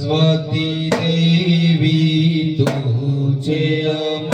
સરસ્વતી દેવી તું છે અમ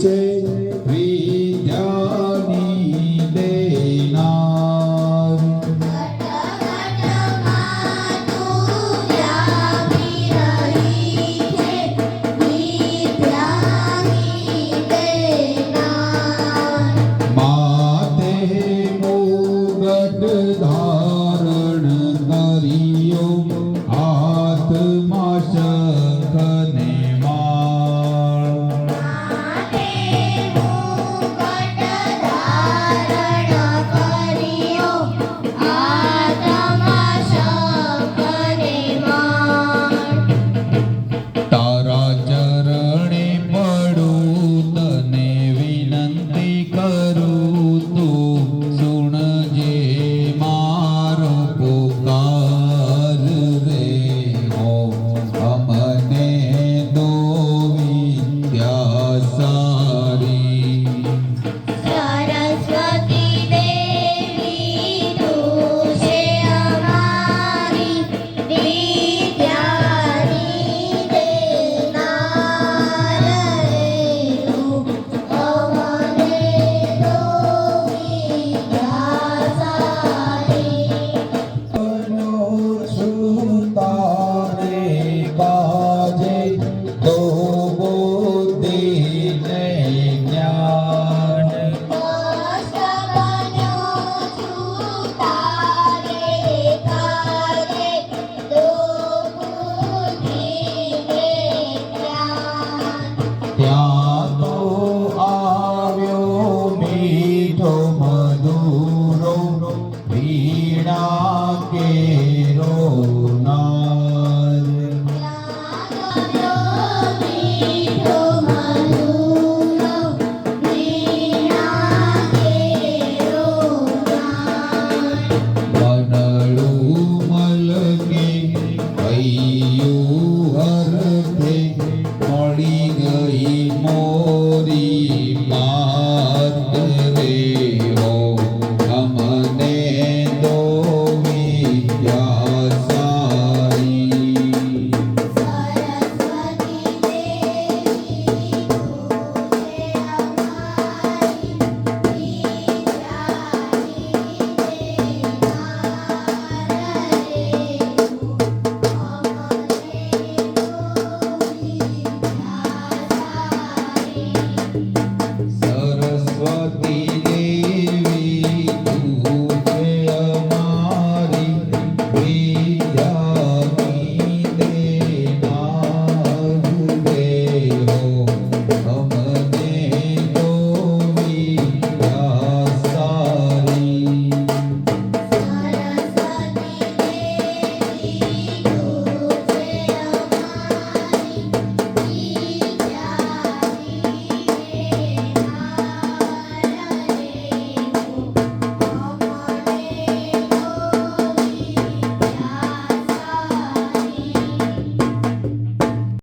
છે વિદ્યાની દેનાર. માતે મોગટ ધા Sasa. दूरो पीडा